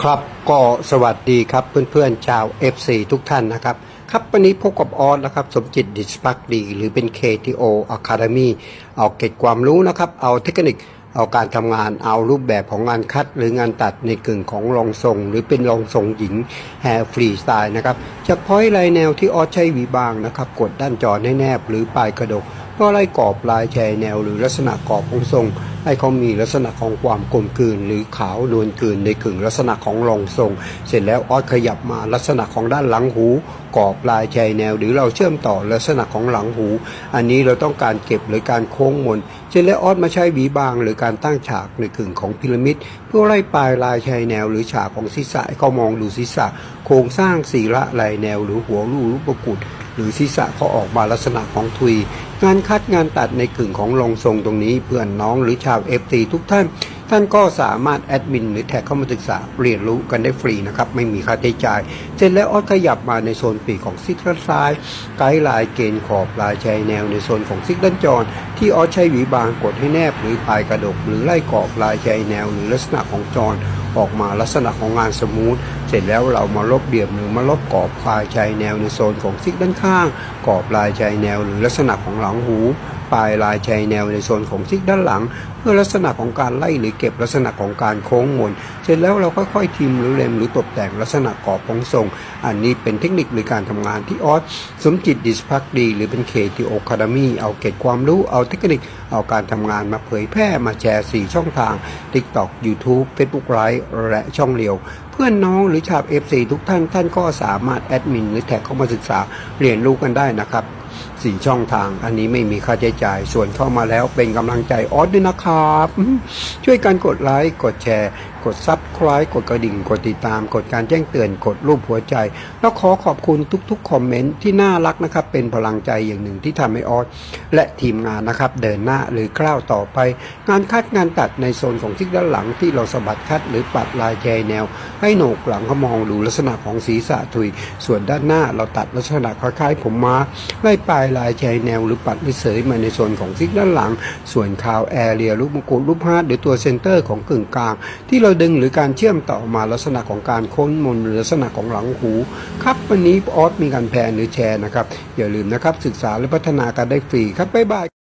ครับก็สวัสดีครับเพื่อนๆชาว FC ทุกท่านนะครับ ครับวันนี้พบกับออสนะครับ สมจิตดิสปักดี หรือเป็น KTO Academy เอาเก็บความรู้นะครับ เอาเทคนิคเอาการทำงานเอารูปแบบของงานคัด หรืองานตัดในกึ่งของรองทรง หรือเป็นรองทรงหญิงแฮร์ฟรีสไตล์นะครับจากพอยลายแนวที่ออสใช้หวีบางนะครับ กดด้านจอแนบหรือปลายกระดกก็ไล่กรอบลายแชแนวหรือลักษณะกรอบของทรง ให้เขามีลักษณะของความกลมกลืนหรือขาวนวลกลืนในกึ่งลักษณะของรองทรง เสร็จแล้วออดขยับมาลักษณะของด้านหลังหูกรอบลายชายแนว หรือเราเชื่อมต่อลักษณะของหลังหู อันนี้เราต้องการเก็บหรือการโค้งมนเสร็จแล้วออดมาใช้หวีบางหรือการตั้งฉากในกึ่งของพีระมิด พื่อไล่ปลายลายชายแนวหรือฉากของศีรษะเขามองดูศีรษะ โครงสร้างศีระลายแนวหรือหัวรูรูปประกุดหรือศีรษะเขาออกมาลักษณะของทุย งานคัดงานตัดในกึ่งของรองทรงตรงนี้เพื่อนน้องหรือชาวเอฟตีทุกท่าน ท่านก็สามารถแอดมินหรือแท็กเข้ามาศึกษาเรียนรู้กันได้ฟรีนะครับ ไม่มีค่าใช้จ่าย เสร็จแล้วออสขยับมาในโซนปีกของซิกด้านซ้าย ไกด์ลายเกณฑ์ขอบลายชายแนวในโซนของซิกด้านจร ที่ออสใช้หวีบางกดให้แนบหรือปลายกระดก หรือไล่กรอบลายชายแนวหรือลักษณะของจรออกมาลักษณะของงานสมูท เสร็จแล้วเรามาลบเดี่ยมหรือมาลบกรอบลายชายแนวในโซนของซิกด้านข้าง กรอบลายชายแนวหรือลักษณะของหลังหูปลายลายชายแนวในโซนของซิกด้านหลัง เพื่อลักษณะของการไล่หรือเก็บลักษณะของการโค้งมน เสร็จแล้วเราค่อยๆทิมหรือเล็มหรือตกแต่งลักษณะกรอบของทรง อันนี้เป็นเทคนิคหรือการทำงานที่ออสสมจิตดิสพักดี หรือเป็นเคทีโอคาดมีเอาเก็บความรู้เอาเทคนิค เอาการทำงานมาเผยแพร่มาแชร์ 4 ช่องทาง TikTok YouTube Facebook Live และช่องเรียว เพื่อนน้องหรือชาว FC ทุกท่านท่านก็สามารถแอดมินหรือแท็กเข้ามาศึกษาเรียนรู้กันได้นะครับ สี่ช่องทาง อันนี้ไม่มีค่าใช้จ่าย ส่วนเข้ามาแล้วเป็นกำลังใจออสด้วยนะครับ ช่วยกันกดไลค์ กดแชร์ กดซับคร b ์กดกระดิ่ง กดติดตาม กดการแจ้งเตือน กดรูปหัวใจ แล้วขอขอบคุณทุกๆ คอมเมนต์ที่น่ารักนะครับ เป็นพลังใจอย่างหนึ่งที่ทำให้ออสและทีมงานนะครับ เดินหน้าหรือก้าวต่อไป งานคัดงานตัดในโซนของทิศด้านหลังที่เราสะบัดคัดหรือปัดลายแจแนว ให้โหนกหลังเขามองดูลักษณะของศีรษะถุย ส่วนด้านหน้าเราตัดลักษณะคล้ายๆผมมาไล่ปลายลายชายแนวหรือปัดเสยมาในโซนของซิกด้านหลัง ส่วนคาวแอเรียลูกมงกุฎลูกฮาร์ดหรือตัวเซนเตอร์ของกึ่งกลาง ที่เราดึงหรือการเชื่อมต่อมาลักษณะของการค้นมนหรือลักษณะของหลังหู ครับวันนี้ออสมีการแพนหรือแชร์นะครับอย่าลืมนะครับศึกษาและพัฒนาการได้ฟรีครับบ๊ายบาย